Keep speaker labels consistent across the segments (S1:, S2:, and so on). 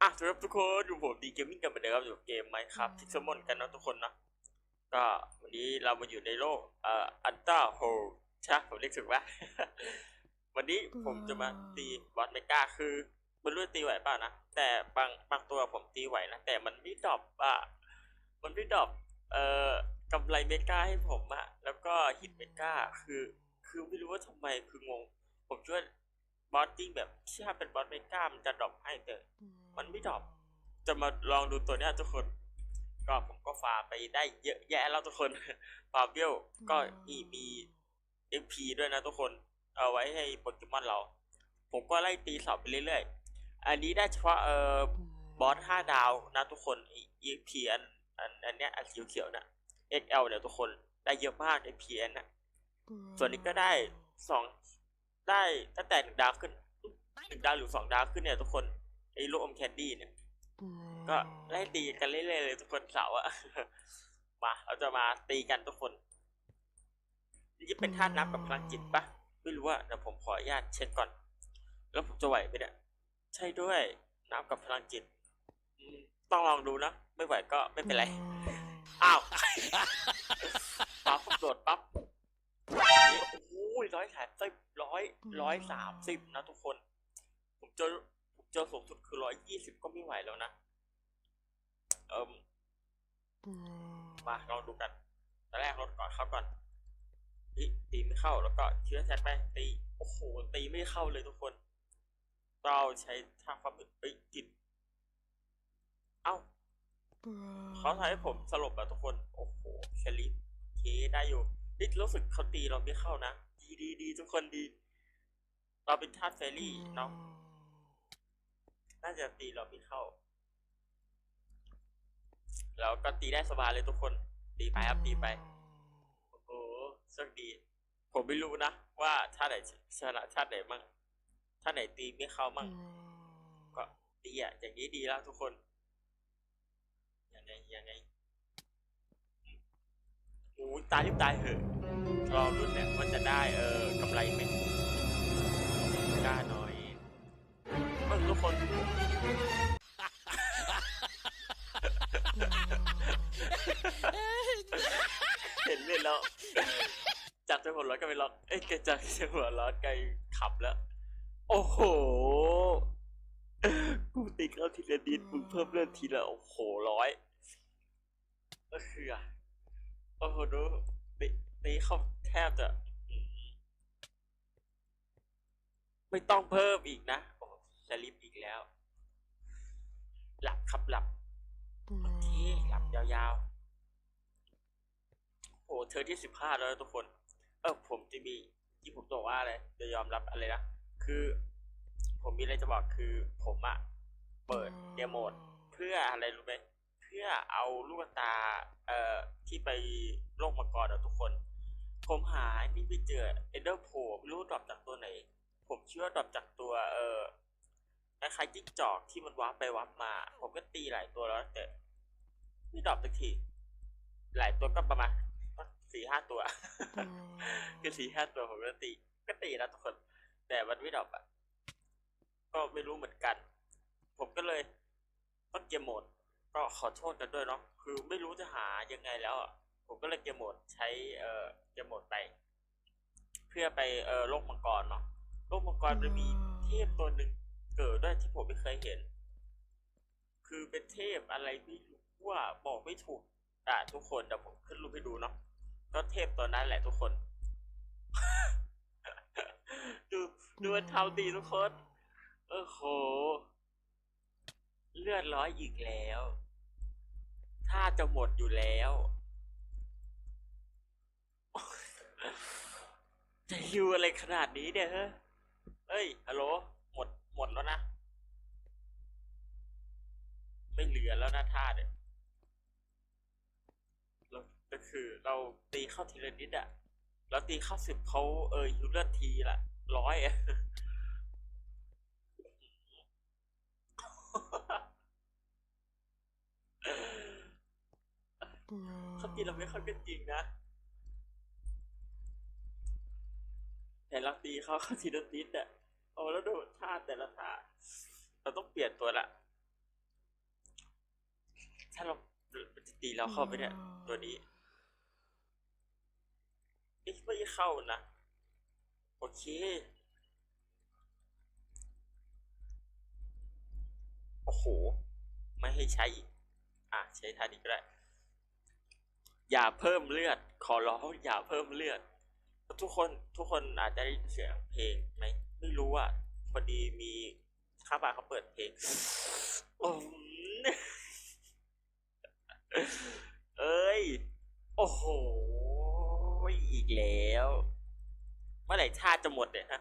S1: อะสำหรับทุกคนอยู่ผมดีเกมมิ่งกันเหมือนเดิมครับอยู่เกมไหมครับพิกซมอนกันเนาะทุกคนเนาะก็วันนี้เรามาอยู่ในโลกเอ่ออันต้าโฮใช่ผมเรียกถูกปะวันนี้ผมจะมาตีบอสเมกาคือไม่รู้จะตีไหวเปล่านะ แต่บางบางตัวผมตีไหวนะ แต่มันไม่ดรอปอะมันไม่ดรอปเอ่อกำไรเมกาให้ผมอะแล้วก็ฮิตเมกาคือ คือไม่รู้ว่าทำไมคืองง ผมช่วยบอสติ้งแบบถ้าเป็นบอสเมกามันจะดรอปให้แต่ มันไม่ดรอปจะมาลองดูตัวเนี้ยทุกคน ก็ผมก็ฟาร์มไปได้เยอะแยะแล้วทุกคนฟาร์มเบี้ยวก็มีมี XP ด้วยนะทุกคน เอาไว้ให้โปเกมอนเรา ผมก็ไล่ตีเสาไปเรื่อยๆ อันนี้ได้เฉพาะเอ่อบอสห้าดาวนะทุกคนไอ้ XP อันอันอันเนี้ยอันเขียวๆน่ะ XL เนี่ยทุกคนได้เยอะมาก XP อันน่ะส่วนนี้ก็ได้สองได้ตั้งแต่หนึ่งดาวขึ้นหนึ่งดาวหรือสองดาวขึ้นเนี่ยทุกคนไอ้ลูกอมแคนดี้เนี่ย ก็ไล่ตีกันเรื่อยๆเลยทุกคนเสาร์อะมาเราจะมาตีกันทุกคนนี่จะเป็นท่านับกับพลังจิตปะไม่รู้ว่าเดี๋ยวผมขออนุญาตเช็คก่อน แล้วผมจะไหวไหมเนี่ยใช่ด้วยนับกับพลังจิตอืมต้องลองดูนะไม่ไหวก็ไม่เป็นไรอ้าวปั๊บโดดปั๊บโอ้ยร้อยสามสิบร้อยร้อยสามสิบนะทุกคน ผมเจอผมเจอสูงสุดคือร้อยยี่สิบก็ไม่ไหวแล้วนะ เอิมมาลองดูกันตอนแรกรถก่อนเข้าก่อนตีตีไม่เข้าแล้วก็เชื้อแทนไปตีโอ้โหตีไม่เข้าเลยทุกคนเราใช้ท่าความอึดไปกินเอ้าเขาทำให้ผมสลบอะทุกคน โอ้โหเชลิฟเคได้อยู่นี่รู้สึกเขาตีเราไม่เข้านะ ดีดีดีทุกคนดี เราเป็นทาสเฟรรี่เนาะ น่าจะตีเราไม่เข้าแล้วก็ตีได้สบายเลยทุกคน ตีไปครับตีไป โอ้โหโชคดี ผมไม่รู้นะ ว่าท่าไหนชนะท่าไหนมั่งท่าไหนตีไม่เข้ามั่ง ก็ดีอะอย่างนี้ดีแล้วทุกคน ยังไงยังไงโอ้ตายรีบตายเหอะรอรุ่นเนี่ยว่าจะได้เออกำไรไหมกล้าหน่อย เออทุกคน เห็นเลยแล้ว จากจะหัวร้อนกลายเป็นร้อนเอ้ยจากจะหัวร้อนกลายขับแล้ว โอ้โห กูตีเข้าทีละนิดมึงเพิ่มเลือดทีละโอ้โหร้อยก็คืออะโอ้โหดูตีตีเข้าแทบจะไม่ต้องเพิ่มอีกนะ จะรีบอีกแล้ว หลับครับหลับโอเคหลับยาวๆ โอ้เธอที่สิบห้าแล้วนะทุกคน เออผมจะมีที่ผมบอกว่าอะไรจะยอมรับอะไรนะ คือ ผมมีอะไรจะบอกคือ ผมอะเปิดเดโมด เพื่ออะไรรู้ไหมเพื่อเอาลูกตา เอ่อที่ไปโลกมังกรอะทุกคน ผมหานี่ไปเจอเอเดอร์โผไม่รู้ดรอปจากตัวไหน ผมเชื่อว่าดรอปจากตัวเอ่อ คล้ายๆจิ้งจอกที่มันวับไปวับมา ผมก็ตีหลายตัวแล้วแต่ไม่ดรอปสักที หลายตัวก็ประมาณสี่ห้าตัว คือสี่ห้าตัวผมก็ตี ก็ตีนะทุกคน แต่มันไม่ดรอปอะ ก็ไม่รู้เหมือนกัน ผมก็เลยต้องเกมโหมด ก็ขอโทษกันด้วยเนาะ คือไม่รู้จะหายังไงแล้วอะ ผมก็เลยเกมโหมดใช้เอ่อเกมโหมดไป เพื่อไปเอ่อโลกมังกรเนาะ โลกมังกรมันมีเทพตัวหนึ่ง เกิดด้วยที่ผมไม่เคยเห็น คือเป็นเทพอะไรไม่รู้ว่าบอกไม่ถูกอะทุกคนเดี๋ยวผมขึ้นรูปให้ดูเนาะก็เทพตัวนั้นแหละทุกคน ดูดูมันทำดีทุกคนโอ้โห เลือดร้อยอีกแล้วถ้าจะหมดอยู่แล้วจะฮิวอะไรขนาดนี้เนี่ยเฮ้ยเฮ้ยฮัลโหล หมดแล้วนะ ไม่เหลือแล้วนะท่าเนี่ยเราก็คือเราตีเข้าทีละนิดอะเราตีเข้าสิบเขาเออฮิวเลือดทีละร้อยอะเขาตีเราไม่เข้ากันจริงนะแต่เราตีเขาเขาทีละนิดอะ โอ้แล้วดูท่าแต่ละท่าเราต้องเปลี่ยนตัวละ ถ้าเราตีเราเข้าไปเนี่ย ตัวนี้ไม่เข้านะ โอเค โอ้โห ไม่ให้ใช้ อะ ใช้ท่านี้ก็ได้ อย่าเพิ่มเลือด ขอร้องอย่าเพิ่มเลือด ทุกคนทุกคนอาจจะได้ยินเสียงเพลงไหมไม่รู้อะพอดีมีข้าบ้าเขาเปิดเพลงโอ้มเอ้ย โอ้โห อีกแล้ว เมื่อไหร่ชาติจะหมดเนี่ยฮะ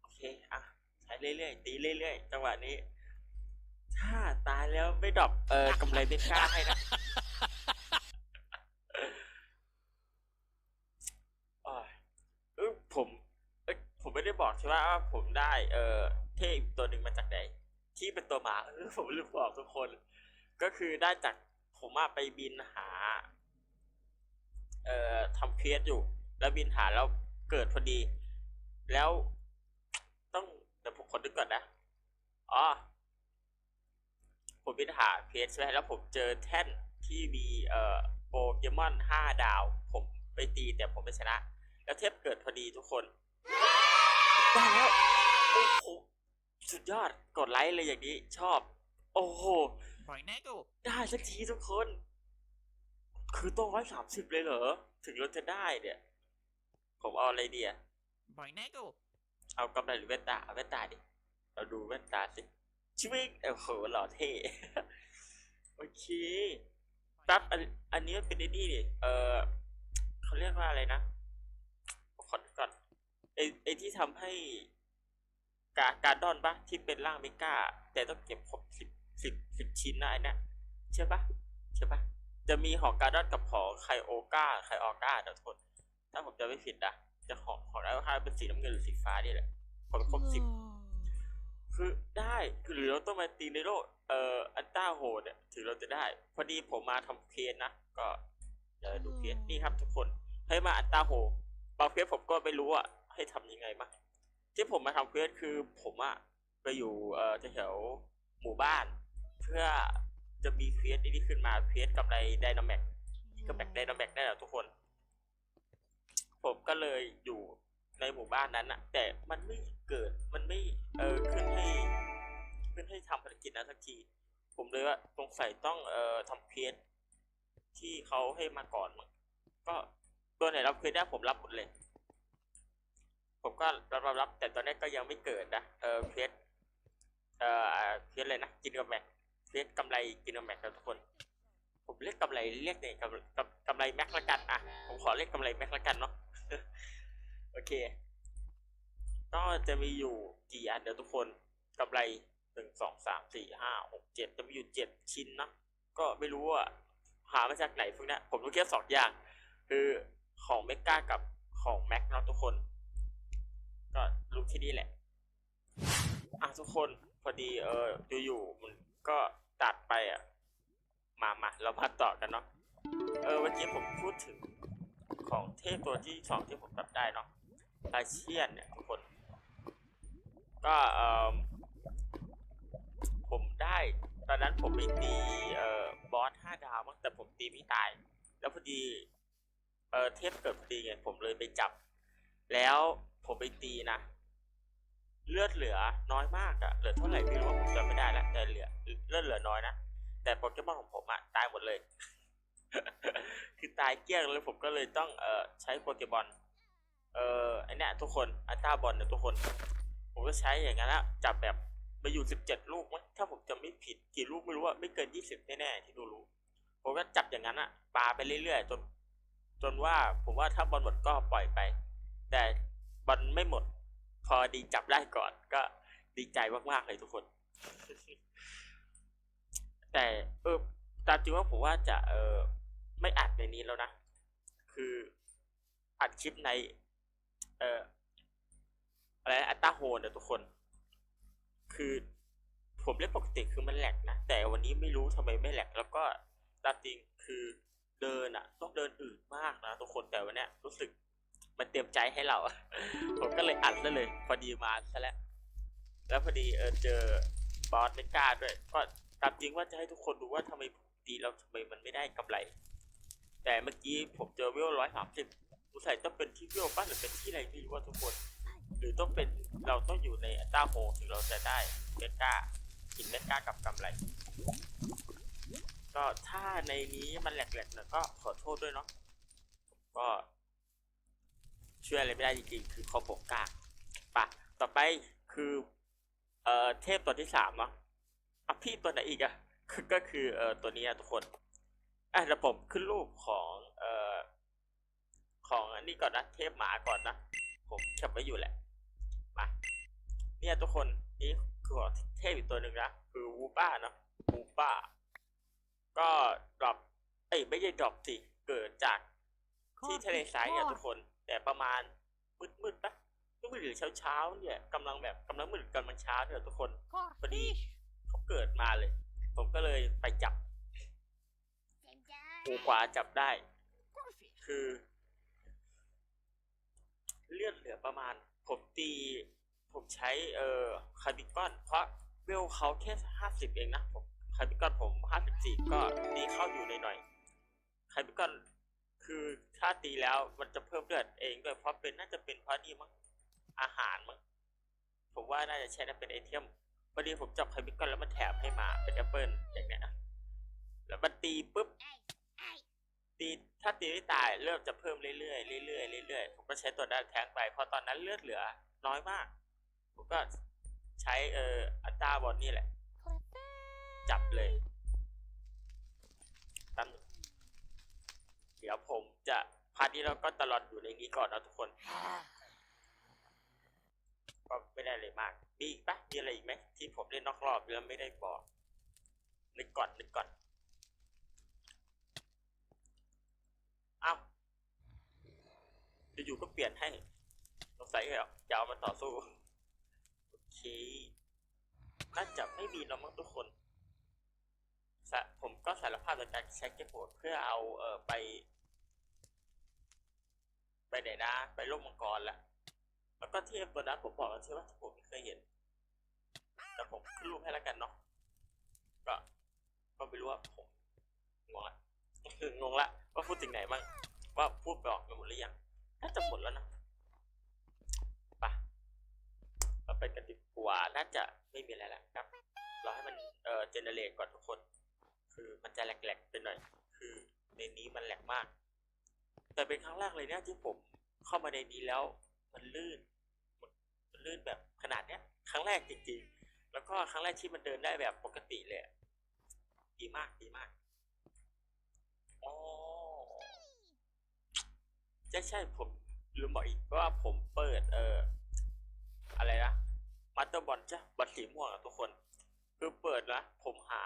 S1: โอเค อะ ใช้เรื่อยๆ ตีเรื่อยๆ จังหวะนี้ ถ้าตายแล้วไม่ดรอปเออกำไรไม่กล้าให้นะ อ้ายเอยผมเอ้ย ผมไม่ได้บอกใช่ไหมว่าผมได้เอ่อเทพตัวหนึ่งมาจากไหนที่เป็นตัวหมาผมลืมบอกทุกคน ก็คือได้จากผมอะไปบินหา เอ่อทำเควสอยู่ แล้วบินหาแล้วเกิดพอดี แล้วต้องเดี๋ยวผมขอดึกก่อนนะอ๋อผมบินหาเควสใช่ไหมแล้วผมเจอแท่นที่มีเอ่อโปเกมอนห้าดาว ผมไปตีแต่ผมไม่ชนะ แล้วเทพเกิดพอดีทุกคน ได้แล้ว โอ้โห สุดยอด กดไลค์เลยอย่างนี้ ชอบ โอ้โห
S2: บ่อยแน่กู
S1: ได้สักทีทุกคน คือต้องร้อยสามสิบเลยเหรอ ถึงเราจะได้เนี่ย ผมเอาอะไรดีอะ
S2: บ่อยแน่กู
S1: เอากำไรหรือแว่นตา เอาแว่นตาดิ เราดูแว่นตาสิ ชิวิกโอ้โห หล่อเท่ โอเคแป๊บอันอันนี้มันเป็นไอ้นี่ดิเออเขาเรียกว่าอะไรนะขอดูก่อน ไอไอที่ทำให้กาการดอนปะที่เป็นร่างเมกาแต่ต้องเก็บครบสิบสิบสิบชิ้นนะไอ้เนะใช่ปะใช่ปะจะมีหอการดอนกับหอไคโอกาไคออกาเดี๋ยวทุกคนถ้าผมจะไม่ผิดนะจะหอหอไคโอกาเป็นสีน้ำเงินหรือสีฟ้านี่แหละพอครบสิบคือได้คือหรือเราต้องมาตีในโลกเอ่ออันต้าโหดเนี่ยถึงเราจะได้ พอดีผมมาทำเคสนะ ก็เดี๋ยวดูเคสนี่ครับทุกคนให้มาอันต้าโหดบางเคสผมก็ไม่รู้อะ ให้ทำยังไงมางที่ผมมาทำเคสคือผมอะไปอยู่เอ่อแถวๆหมู่บ้าน เพื่อจะมีเคสนี้ขึ้นมาเคสกำไรไดนาแม็กกับแม็กไดนาแม็กได้แล้วทุกคน ผมก็เลยอยู่ในหมู่บ้านนั้นอะแต่มันไม่เกิดมันไม่เออขึ้นให้ขึ้นให้ทำภารกิจนั้นสักที ผมเลยว่าสงสัยต้องเอ่อทำเควสที่เขาให้มาก่อนมั้งก็ตัวไหนรับเควสได้ผมรับหมดเลย ผมก็รับรับรับแต่ตอนนี้ก็ยังไม่เกิดนะเออเควสเอ่อเควสเลยนะกินกับแม็กเควสกำไรกินกับแม็กนะทุกคน ผมเรียกกำไรเรียกเนี่ยกำกำกำไรแม็กละกันอะผมขอเรียกกำไรแม็กละกันเนาะโอเคก็จะมีอยู่กี่อันเดี๋ยวทุกคนกำไรหนึ่งสองสามสี่ห้าหกเจ็ดจะมีอยู่เจ็ดชิ้นนะก็ไม่รู้ว่าหามาจากไหนพวกนี้ผมรู้แค่สองอย่าง คือของเมกากับของแม็กเนาะทุกคน ก็รู้ที่นี่แหละ อะทุกคนพอดีเอออยู่ๆมันก็ตัดไปอะ มามาเราพัดต่อกันเนาะเออเมื่อกี้ผมพูดถึงของเทพตัวที่สองที่ผมตัดได้เนาะอาเชียนเนี่ยทุกคน ก็เออผมได้ตอนนั้นผมไปตีเอ่อบอสห้าดาวมั้งแต่ผมตีไม่ตาย แล้วพอดีเออเทพเกิดพอดีไงผมเลยไปจับ แล้วผมไปตีนะ เลือดเหลือน้อยมากอะเหลือเท่าไหร่ไม่รู้ว่าผมจำไม่ได้แล้วแต่เหลือเลือดเหลือน้อยนะแต่โปเกมอนของผมอะตายหมดเลย คือตายเกลี้ยงเลยผมก็เลยต้องเอ่อใช้โปเกมอนเอ่อไอเนี้ยทุกคนอัลต้าบอลเนี่ยทุกคน ผมก็ใช้อย่างนั้นล้วจับแบบไปอยู่สิบเจ็ดลูกมั้งถ้าผมจะไม่ผิดกี่ลูกไม่รู้อะไม่เกินยี่สิบแน่ๆที่ดูรู้ ผมก็จับอย่างนั้นอะปาไปเรื่อยๆจนจนว่าผมว่าถ้าบอลหมดก็ปล่อยไป แต่บอลไม่หมด พอดีจับได้ก่อน ก็ดีใจมากๆเลยทุกคน แต่เออตามจริงว่าผมว่าจะเออไม่อัดในนี้แล้วนะ คืออัดคลิปใน เอออะไรอัตตาโฮนเนี่ยทุกคน คือผมเล่นปกติคือมันแหลกนะ แต่วันนี้ไม่รู้ทำไมไม่แหลก แล้วก็ตามจริงคือเดินอะต้องเดินอื่นมากนะทุกคนแต่วันเนี้ยรู้สึก มันเตรียมใจให้เรา ผมก็เลยอัดซะเลย พอดีมาซะแล้ว แล้วพอดีเออเจอบอสเมกาด้วย ก็ตามจริงว่าจะให้ทุกคนดูว่าทำไมผมตีแล้วทำไมมันไม่ได้กำไร แต่เมื่อกี้ผมเจอเวลร้อยสามสิบสงสัยต้องเป็นที่เวลป้าหรือเป็นที่อะไรไม่รู้ว่าทุกคน หรือต้องเป็นเราต้องอยู่ในอัต้าโฮถึงเราจะได้เมกากินเมกากับกำไร ก็ถ้าในนี้มันแหลกๆหน่ยก็ขอโทษด้วยเนาะก็ ช่วยอะไรไม่ได้จริงๆ คือคอมโบกากปะต่อไปคือ เอ่อ เทพตัวที่สามเนาะอะพี่ตัวไหนอีกอะคือก็คือ เอ่อ ตัวนี้อะทุกคน อะเดี๋ยวผมขึ้นรูปของ เอ่อ ของอันนี้ก่อนนะ เทพหมาก่อนนะ ผมเก็บไว้อยู่แหละ มา เนี่ยทุกคน นี่คือของเทพอีกตัวหนึ่งนะ คือวูป้าเนาะวูป้า ก็ดรอปเอ้ยไม่ใช่ดรอปสิ เกิดจากที่ทะเลทรายอะทุกคน แต่ประมาณมืดมืดๆปะมืดๆหรือเช้าเช้าๆเนี่ยกำลังแบบกำลังมืดกำลังเช้าเนี่ยทุกคนพอดีเขาเกิดมาเลย ผมก็เลยไปจับหูขวาจับได้ คือ เลือดเหลือประมาณ ผมตีผมใช้เอ่อคาร์บิกอน เพราะเวลเขาแค่ห้าสิบเองนะผมคาร์บิกอนผมห้าสิบสี่ก็ตีเข้าอยู่หน่อยๆคาร์บิกอน คือถ้าตีแล้วมันจะเพิ่มเลือดเองด้วยเพราะเป็นน่าจะเป็นเพราะนี่มั้งอาหารมั้งผมว่าน่าจะใช้เป็นไอเทมพอดีผมจับคาร์บิกอนแล้วมันแถมให้มาเป็นแอปเปิลอย่างเนี้ยนะแล้วมันตีปุ๊บตีถ้าตีไม่ตายเลือดจะเพิ่มเรื่อยๆเรื่อยๆเรื่อยๆผมก็ใช้ตัวด้านแทงไปเพราะตอนนั้นเลือดเหลือ น้อยมากผมก็ใช้เอ่ออัตราบอลนี่แหละ จับเลยตั้ง เดี๋ยวผมจะพาร์ทนี้เราก็ตลอดอยู่ในนี้ก่อนนะทุกคนก็ไม่ได้เลยมากมีปะมีอะไรอีกไหมที่ผมเล่นนอกรอบแล้วไม่ได้บอกนึกก่อนนึกก่อนอ้าวอยู่ๆก็เปลี่ยนให้สงสัยเหรอจะเอามาต่อสู้โอเคน่าจะไม่มีแล้วมั้งทุกคนผมก็สารภาพในการใช้เก็บโหดเพื่อเอาเออไป ไปไหนนะ ไปโลกมังกรแล้วแล้วก็เทียบตัวนั้นผมบอกแล้วใช่ไหมที่ผมไม่เคยเห็น แต่ผมขึ้นรูปให้แล้วกันเนาะก็ก็ไม่รู้ว่าผมงงละงงละว่าพูดถึงไหนบ้างว่าพูดไปออกไปหมดหรือยังน่าจะหมดแล้วนะไปเราไปกันดีกว่าน่าจะไม่มีอะไรแล้วครับเราให้มันเอ่อเจเนเรตก่อนทุกคน คือมันจะแหลกๆไปหน่อย คือในนี้มันแหลกมาก แต่เป็นครั้งแรกเลยเนี่ยที่ผมเข้ามาในนี้แล้วมันลื่น มันลื่นแบบขนาดเนี้ย ครั้งแรกจริงๆ แล้วก็ครั้งแรกที่มันเดินได้แบบปกติเลยดีมากดีมากอ๋อใช่ใช่ผมลืมบอกอีกว่าผมเปิด เอออะไรนะมาเตอร์บอลจ้ะบอลสีม่วงอะทุกคน คือเปิดนะผมหา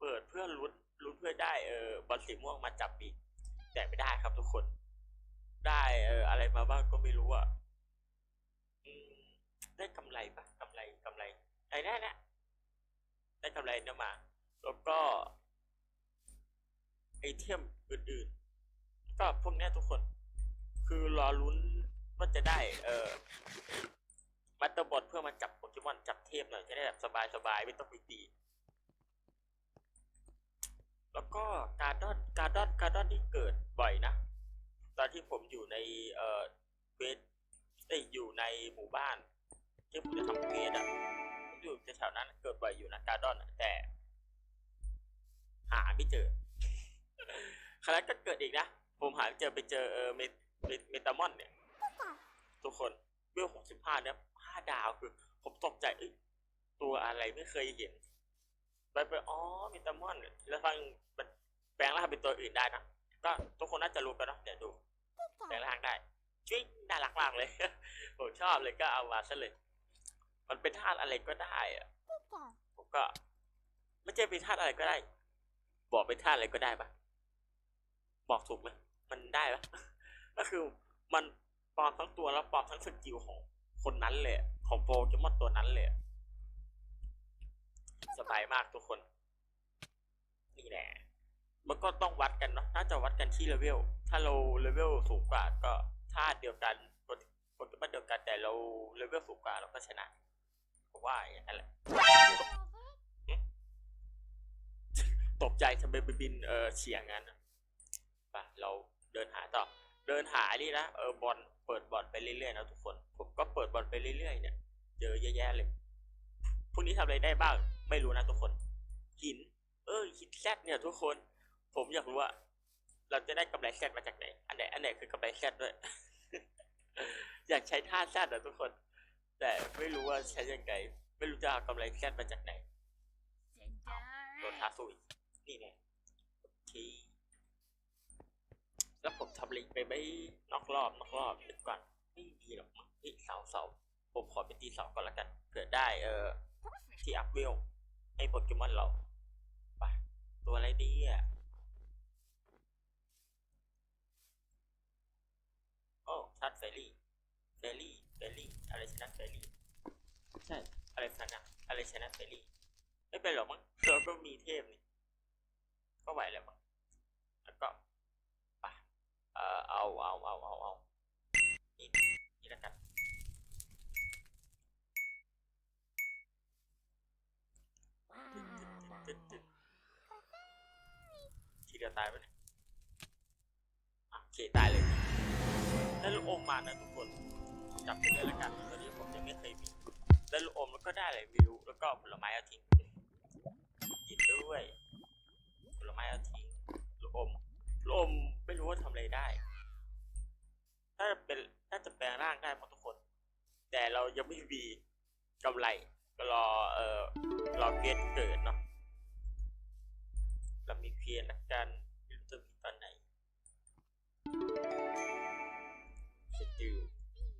S1: เปิดเพื่อลุ้นลุ้นเพื่อได้เออบอลสีม่วงมาจับอีก แต่ไม่ได้ครับทุกคน ได้เอออะไรมาบ้างก็ไม่รู้อะอได้กำไรปะกำไรกำไรไอ้ได้นะได้กำไรเนี่ยมา แล้วก็ไอเทมอื่นๆ ก็พวกนี้ทุกคน คือรอลุ้นว่าจะได้ เออมัตเตอร์บอลเพื่อมาจับโปเกมอนจับเทพหน่อย จะได้แบบสบายๆ ไม่ต้องไปตี แล้วก็การดอนการดอนการดอนที่เกิด บ่อยนะ ตอนที่ผมอยู่ในเอ่อเวทอ้ยอยู่ในหมู่บ้าน ที่ผมจะทำเวทอะผมอยู่แถวๆนั้นเกิดบ่อยอยู่นะการดอนแต่ หาไม่เจอครั้งก็เกิดอีกนะ ผมหาไม่เจอไปเจอเออเมเมเมตามอนเนี่ย ทุกคนเวลหกสิบห้าเนี่ยห้าดาวคือ ผมตกใจเอ้ยตัวอะไรไม่เคยเห็น ไปไปอ๋อเมตามอนแล้วฟังมันแปลงร่างเป็นตัวอื่นได้นะ ก็ทุกคนน่าจะรู้กันเนาะเดี๋ยวดูแปลงร่างได้จิ้งน่ารักมากเลย ผมชอบเลยก็เอามาซะเลย มันเป็นธาตุอะไรก็ได้อะผมก็ ไม่ใช่เป็นธาตุอะไรก็ได้ บอกเป็นธาตุอะไรก็ได้ปะบอกถูกไหมมันได้ปะก็คือมันปลอมทั้งตัวแล้วปลอมทั้งสกิลของคนนั้นเลยอะของโปเกมอนตัวนั้นเลยอะสบายมากทุกคน นี่แหละ มันก็ต้องวัดกันเนาะน่าจะวัดกันที่เลเวล ถ้าเราเลเวลสูงกว่าก็ธาตุเดียวกันโปรโปเกมอนเดียวกันแต่เราเลเวลสูงกว่าเราก็ชนะผมว่าอย่างนั้นแหละตกใจทำไมไปบินเออเฉียงงั้นอะไปเราเดินหาต่อ เดินหานี่นะเออบอลเปิดบอลไปเรื่อยๆนะทุกคน ผมก็เปิดบอลไปเรื่อยๆ เนี่ยเจอเยอะแยะเลยพวกนี้ทำอะไรได้บ้าง ไม่รู้นะทุกคนหิน เออหินแซดเนี่ยทุกคน ผมอยากรู้ว่า เราจะได้กำไรแซดมาจากไหน อันไหนอันไหนคือกำไรแซดด้วย อยากใช้ท่าแซดนะทุกคน แต่ไม่รู้ว่าใช้ยังไง ไม่รู้จะเอากำไรแซดมาจากไหน
S3: เจ๋งจ้า
S1: โดนท้าสู้อีกนี่ไงโอเคแล้วผมทำลิงไปไม่นอกรอบนอกรอบเดี๋ยวก่อนไม่ดีหรอกมั้งนี่เสาเสาผมขอไปตีเสาก่อนละกันเผื่อได้เออที่อัพเวลให้โปเกมอนเราไปตัวอะไรดีอะโอ้ ชัดเฟรี่เฟรี่เฟรี่อะไรชนะเฟรี่ใช่อะไรชนะอะไรชนะเฟรี่ไม่เป็นหรอกมั้งเราก็มีเทพนี่ก็ไหวแล้วมั้งแล้วก็ไปเออเอาเอาเอาเอาเอานี่นี่แล้วกันตึ๊ดตึ๊ดทีเดียวตายไปเลยอะโอเคตายเลย ได้ลูกอมมานะทุกคนจับไปเลยล้วกันตัวนี้ผมยังไม่เคยมีได้ลูกอมแล้วก็ได้อะไรไม่รู้แล้วก็ผลไม้เอาทิ้งกินด้วยผลไม้เอาทิ้งลูกอมลูกอมไม่รู้ว่าทำอะไรได้ถ้าจะเป็นถ้าจะแปลงร่างได้หมดทุกคน แต่เรายังไม่มีกำไรก็รอเอ่อรอเกณฑ์เกิดเนาะเรามีเพียนละกัน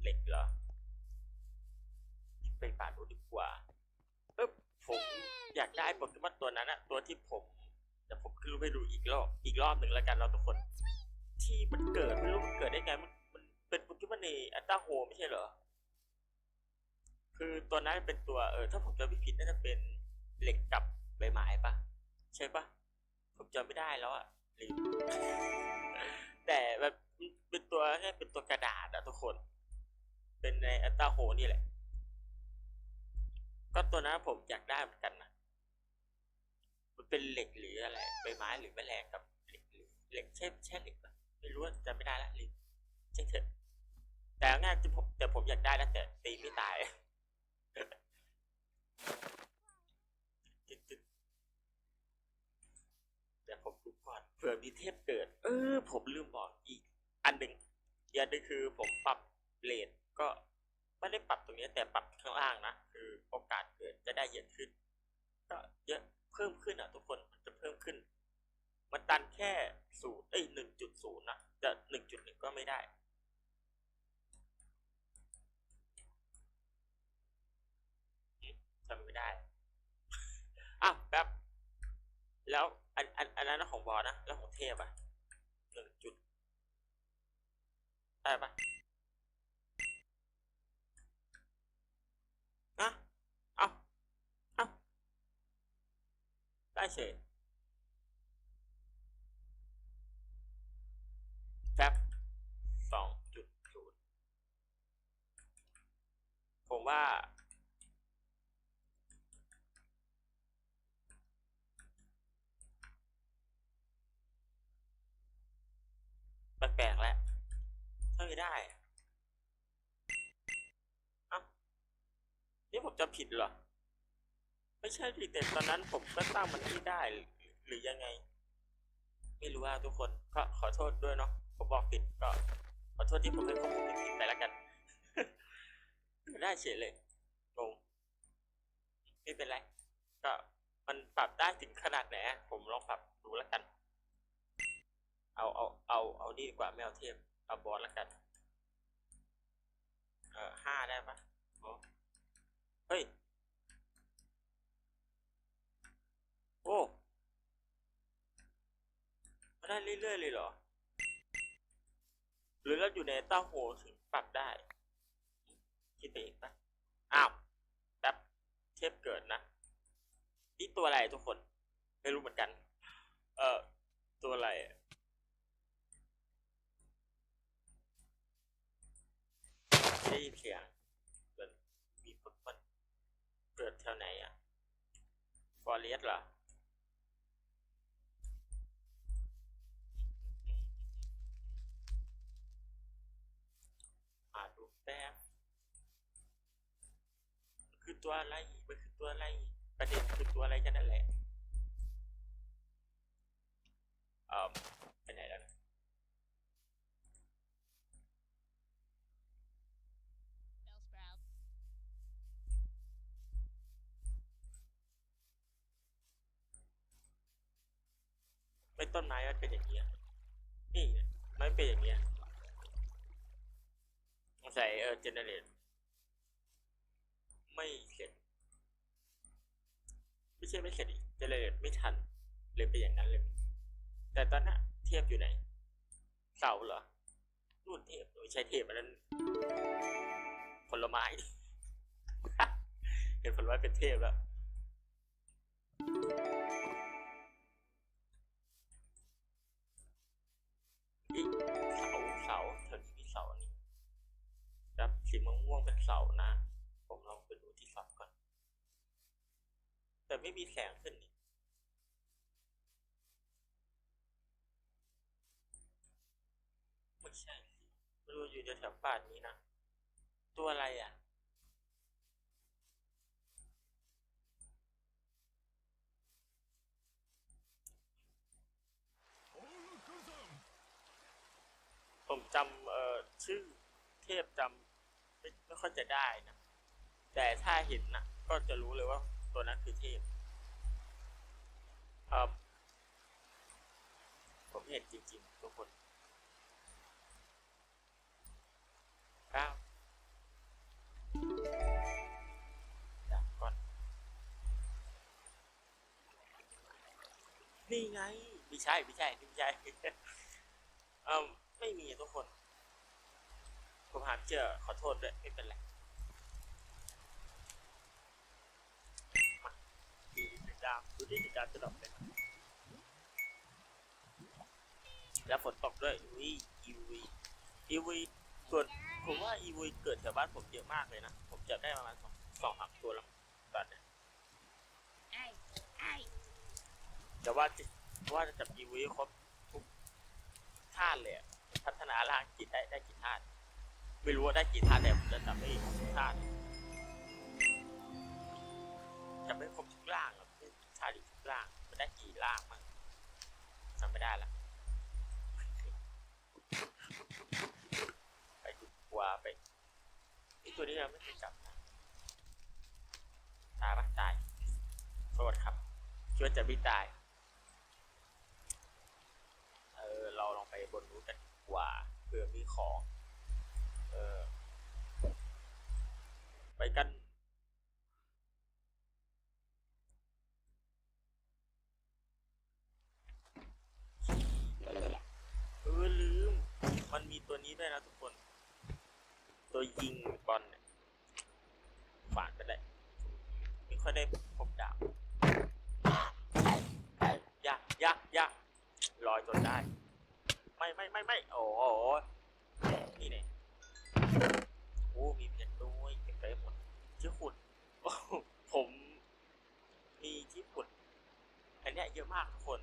S1: เหล็กเหรอไปป่าดูดีกว่าเออผมอยากได้โปเกมอนตัวนั้นอะตัวที่ผมแต่ผมคือไปดูอีกรอบอีกรอบหนึ่งแล้วกันเราทุกคน ที่มันเกิดไม่รู้มันเกิดได้ไงมันมันเป็นโปเกมอนในอัลตาโฮไม่ใช่เหรอคือตัวนั้นเป็นตัวเออถ้าผมจำไม่ผิดน่าจะเป็นเหล็กกับใบไม้ปะใช่ปะผมจำไม่ได้แล้วอะลืมแต่แบบเป็นตัวแค่เป็นตัวกระดาษอะทุกคน เป็นในอัลตาโฮนี่แหละ ก็ตัวนั้นผมอยากได้เหมือนกันนะมันเป็นเหล็กหรืออะไรใบไม้หรือแมลงกับเหล็กหรือเหล็กใช่ใช่เหล็กปะไม่รู้ว่าจำไม่ได้ละลืมใช่เถอะแต่เอาง่ายที่ผมแต่ผมอยากได้นะแต่ตีไม่ตายจึ๊ดจึ๊ดเดี๋ยวผมดูก่อนเผื่อมีเทพเกิด เออ ผมลืมบอกอีก อันหนึ่งอีกอันหนึ่งคือผมปรับเลท ก็ไม่ได้ปรับตรงนี้แต่ปรับข้างล่างนะคือโอกาสเกิดจะได้เยอะขึ้น ก็เยอะเพิ่มขึ้นอะทุกคนมันจะเพิ่มขึ้น มันตันแค่ศูนย์เอ้ยหนึ่งจุดศูนย์นะจะหนึ่งจุดหนึ่งก็ไม่ได้ จำไม่ได้ อ้าวแป๊บ แล้วอันอันอันนั้นของบอสนะ แล้วของเทพอะหนึ่งจุด ได้ปะนะเอาเอาได้เฉยแป๊บสองจุดศูนย์ผมว่า แปลกๆแล้วถ้าไม่ได้อะเอ้านี่ผมจำผิดเหรอ ไม่ใช่ดิแต่ตอนนั้นผมก็ตั้งมันที่ได้หรือยังไง ไม่รู้ว่าทุกคนก็ขอโทษด้วยเนาะผมบอกผิดก็ขอโทษที่ผมให้ข้อมูลผิดไปแล้วกัน ได้เฉยเลยงงไม่เป็นไร ก็มันปรับได้ถึงขนาดไหนผมลองปรับดูแล้วกัน เอาเอาเอาเอาดีกว่าไม่เอาเทพเอาบอลแล้วกันเออห้าได้ปะโอ้เฮ้ยโอ้มาได้เรื่อยๆเลยเหรอ หรือเราอยู่ในเต้าโหถึงปรับได้ คิดไปเองปะอ้าวแป๊บเทพเกิดนะ นี่ตัวอะไรทุกคน ไม่รู้เหมือนกัน เออตัวอะไร ชียงเกิดมีคนคนเกิดแถวไหนอะฟอร์เรียสเหรอหาดูแป๊คือตัวอะไรมันคือตัวอะไรประเด็นคือตัวอะไรกันนั่นแหละอ่อ นไม้มันเป็นอย่างเงี้ยนี่ไมันเป็นอย่างเงี้ยสงสัยเออเจเนเรตไม่เสร็จไม่ใช่ไม่เสร็จเจเนเรตไม่ทันเลยเป็นอย่างนั้นเลย แต่ตอนน่ะเทียบอยู่ไหน เสาเหรอนู่นเทพไม่ใช่เทพอันนั้นผลไม้ เห็นผลไม้เป็นเทพแล้ว เสาเสาแถวนี้มีเสาอันนี้ครับสีม่วงม่วงเป็นเสานะ ผมลองไปดูที่เสาก่อน แต่ไม่มีแสงขึ้นนี่ไม่ใช่สิไม่รู้อยู่แถวป่านนี้นะ ตัวอะไรอะ ผมจำเอ่อชื่อเทพจำไม่ไม่ค่อยจะได้นะ แต่ถ้าเห็นนะก็จะรู้เลยว่าตัวนั้นคือเทพครับผมเห็นจริงๆทุกคนเก้าดับก่อน นี่ไง ไม่ใช่ ไม่ใช่ ไม่ใช่อ่อ ไม่มีทุกคน ผมหาไม่เจอขอโทษด้วยไม่เป็นไรมาดูดิดาวดูดิดาวจะดอกเลยแล้วฝนตกด้วยวีอีวีอีวีส่วนผมว่าอีวีเกิดแถวบ้านผมเยอะมากเลยนะ ผมจับได้ประมาณสองสองสามตัวแล้วตอนเนี้ย
S3: Hey, hey.
S1: แต่ว่าจะว่าจะจับอีวีครบทุกธาตุเลยอะพัฒนาร่างจิตได้ได้กี่ธาตุ ไม่รู้ว่าได้กี่ธาตุแต่ผมจะจับได้ทุกธาตุจับได้ครบทุกร่างอะทุกธาตุอีกทุกร่างมันได้กี่ร่างมั้งจำไม่ได้ละไปดูกว่าไปไอตัวนี้เราไม่เคยจับนะตายปะตายโทษครับคิดว่าจะไม่ตาย เออ เราลองไปบนนู้นกันดีกว่าเผื่อมีของ เออ ไปกัน เออ ลืม มันมีตัวนี้ด้วยนะทุกคน ตัวยิงบอลเนี่ยฝานไปเลย ไม่ค่อยได้พบดาบยากยากยากลอยจนได้ ไม่ไม่ไม่ไม่โอ้โหนี่เนี่ยโอ้มีเพชรด้วยเก็บไปหมดที่ขุดโอ้โหผมมีที่ขุด อันเนี้ยเยอะมากทุกคน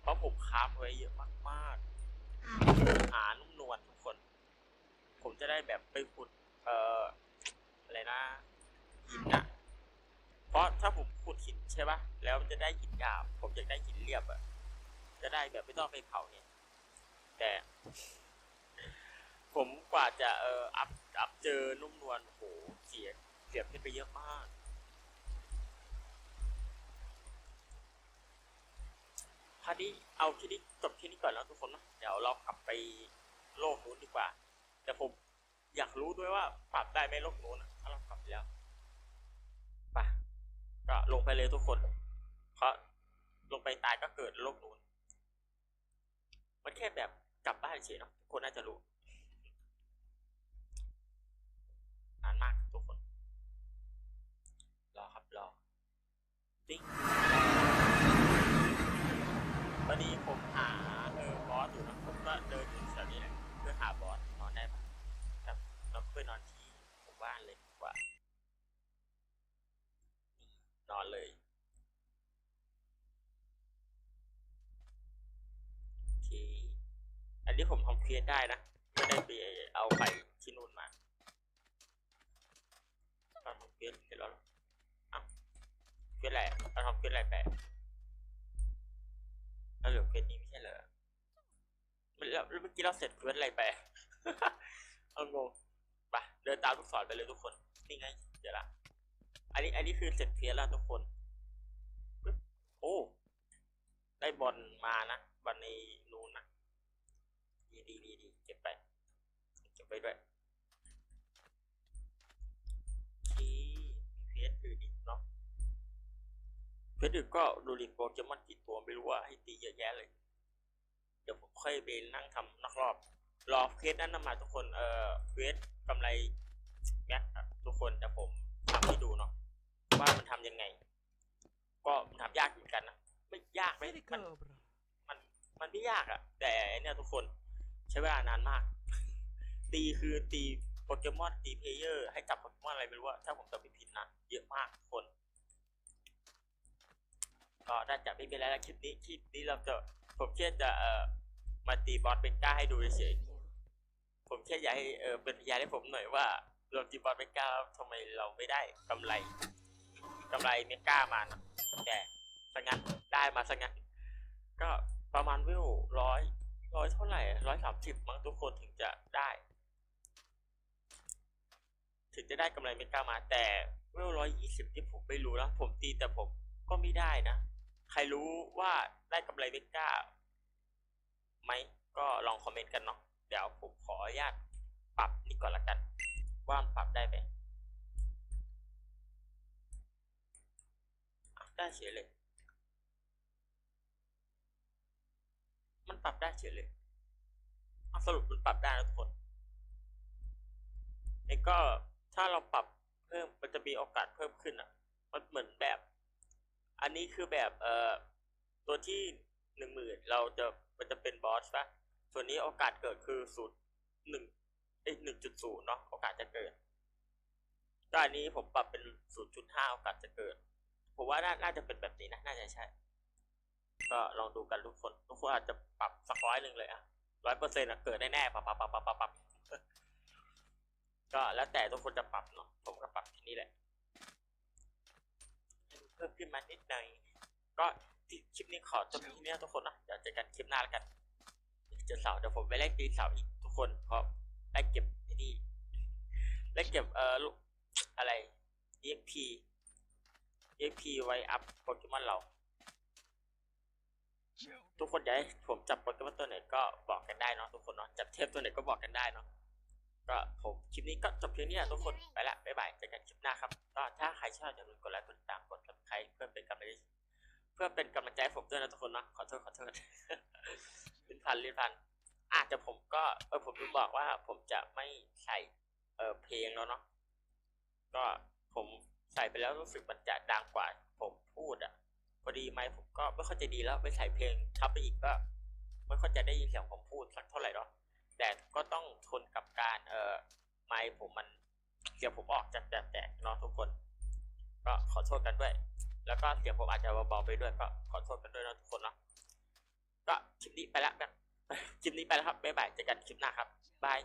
S1: เพราะผมคราฟไว้เยอะมากๆหานุ่มนวลทุกคน ผมจะได้แบบไปขุด เอ่อ อะไรนะหินอะเพ ราะถ้าผมขุดหินใช่ปะแล้วมันจะได้หินหยาบ ผมอยากได้หินเรียบอะจะได้แบบไม่ต้องไปเผาเนี่ย แต่ ผมกว่าจะเอออัพอัพเจอนุ่มนวลโหเสียเสียเพชรไปเยอะมากพานี้เอาที่นี้จบที่นี้ก่อนแล้วทุกคนนะเดี๋ยวเรากลับไปโลกนู้นดีกว่า แต่ผมอยากรู้ด้วยว่าปรับได้ไหมโลกนู้นอะถ้าเราปรับไปแล้วไปก็ลงไป เลยทุกคน เพราะลงไปตายก็เกิดโลกนู้นมันแค่แบบกลับบ้านเฉยเนาะทุกคนน่าจะรู้นานมากทุกคน รอครับรอติ๊งวันนี้ผมหาเออบอสอยู่นะผมก็เดินอยู่แถวนี้แหละเพื่อหาบอสนอนได้ปะครับแล้วก็ไปนอนที่หมู่บ้านเลยดีกว่านี่นอนเลย โอเค อันนี้ผมทำ เควสได้นะไม่ได้ไปเอาไปที่นู่นมาเราทำเควสเสร็จแล้วเหรออ้าวเควสอะไรอะเราทำเควสอะไรไปเราเหลือเควสนี้ไม่ใช่เหรอมันแล้วเมื่อกี้เราเสร็จเควสอะไรไปเอางงไปเดินตามลูกศรไปเลยทุกคน นี่ไง เดี๋ยวละ อันนี้ อันนี้คือเสร็จเควสแล้วทุกคน โอ้ ได้บอลมานะบอลใน ดีดีดีเก็บไป เก็บไปด้วยที่มีเพจอื่นอีกเนาะเพจอื่นก็ดูริโปเกมอนกี่ตัวไม่รู้ว่าให้ตีเยอะแยะเลย เดี๋ยวผมค่อยไปนั่งทำนอกรอบ รอเพจนั้นมาทุกคน เอ่อเพจกำไรแม็กทุกคนเดี๋ยวผมทำให้ดูเนาะว่ามันทำยังไง ก็มันทำยากเหมือนกันนะ ไม่ยากไหมมันมันมันไม่ยากอะแต่เนี่ยทุกคน ใช้เวลานานมาก ตีคือตีโปเกมอนตีเพลเยอร์ ให้จับโปเกมอนอะไรไม่รู้ว่าถ้าผมจำไม่ผิดนะ เยอะมากคน ก็น่าจะไม่เป็นไรแล้วคลิปนี้คลิปนี้เราจะผมแค่จะเอ่อมาตีบอสเบก้าให้ดูเฉยผมแค่อยากให้เออเป็นพยานให้ผมหน่อยว่าเราตีบอสเบก้าทำไมเราไม่ได้กำไรกำไรเมก้ามานะแต่สังันได้มาสังันก็ประมาณวิวร้อย ร้อยเท่าไหร่ร้อยสามสิบมั้งทุกคนถึงจะได้ ถึงจะได้กำไรเมกามาแต่วิวร้อยยี่สิบที่ผมไม่รู้นะ ผมตีแต่ผมก็ไม่ได้นะ ใครรู้ว่าได้กำไรเมกาไหมก็ลองคอมเมนต์กันเนาะเดี๋ยวผมขออนุญาตปรับนี่ก่อนละกัน ว่ามปรับได้ไหมได้เฉยเลย มันปรับได้เฉยเลยเอาสรุปมันปรับได้นะทุกคนแล้วก็ถ้าเราปรับเพิ่มมันจะมีโอกาสเพิ่มขึ้นอะ มันเหมือนแบบ อันนี้คือแบบเอ่อตัวที่หนึ่งหมื่นเราจะมันจะเป็นบอสปะส่วนนี้โอกาสเกิดคือศูนย์หนึ่งเอ้หนึ่งจุดศูนย์เนาะโอกาสจะเกิดก็อันนี้ผมปรับเป็นศูนย์จุดห้าโอกาสจะเกิด ผมว่าน่าน่าจะเป็นแบบนี้นะ น่าจะใช่ ก็ลองดูกันทุกคนทุกคนอาจจะปรับสักร้อยหนึ่งเลยอะร้อยเปอร์เซ็นต์อะเกิดแน่ๆปับปับปับปับปับปับก็แล้วแต่ทุกคนจะปรับเนาะผมก็ปรับที่นี่แหละเพิ่มขึ้นมานิดหน่อยก็ที่คลิปนี้ขอจบที่นี้ทุกคนนะเดี๋ยวเจอกันคลิปหน้าแล้วกันเจอเสาเดี๋ยวผมไปไล่ตีเสาอีกทุกคนเพราะไล่เก็บไอ้นี่ไล่เก็บเอ่ออะไร EXP EXP ไว้อัพโปเกมอนเรา ทุกคนอยากให้ผมจับโปเกมอนตัวไหนก็บอกกันได้เนาะทุกคนเนาะจับเทพตัวไหนก็บอกกันได้เนาะก็ผมคลิปนี้ก็จบเพียงนี้นะทุกคนไปละบ๊ายบายเจอกันคลิปหน้าครับก็ถ้าใครชอบอย่าลืมกดไลค์กดติดตามกดซับสไครต์เพื่อเป็นกำลังใจเพื่อเป็นกำลังใจผมด้วยนะทุกคนเนาะขอโทษขอโทษลิ้นพันลิ้นพันอาจจะผมก็เออผมลืมบอกว่าผมจะไม่ใส่เออเพลงแล้วเนาะก็ผมใส่ไปแล้วรู้สึกมันจะดังกว่าผมพูดอะ พอดีไมค์ผมก็ไม่ค่อยจะดีแล้วไปใส่เพลงทับไปอีกก็ไม่ค่อยจะได้ยินเสียงผมพูดสักเท่าไหร่หรอกแต่ก็ต้องทนกับการเอ่อไมค์ผมมันเสียงผมออกจากแตกเนาะทุกคน ก็ขอโทษกันด้วย แล้วก็เสียงผมอาจจะเบาๆไปด้วยก็ขอโทษกันด้วยนะทุกคนเนาะก็คลิปนี้ไปแล้วกันคลิปนี้ไปแล้วครับบ๊ายบายเจอกันคลิปหน้าครับบาย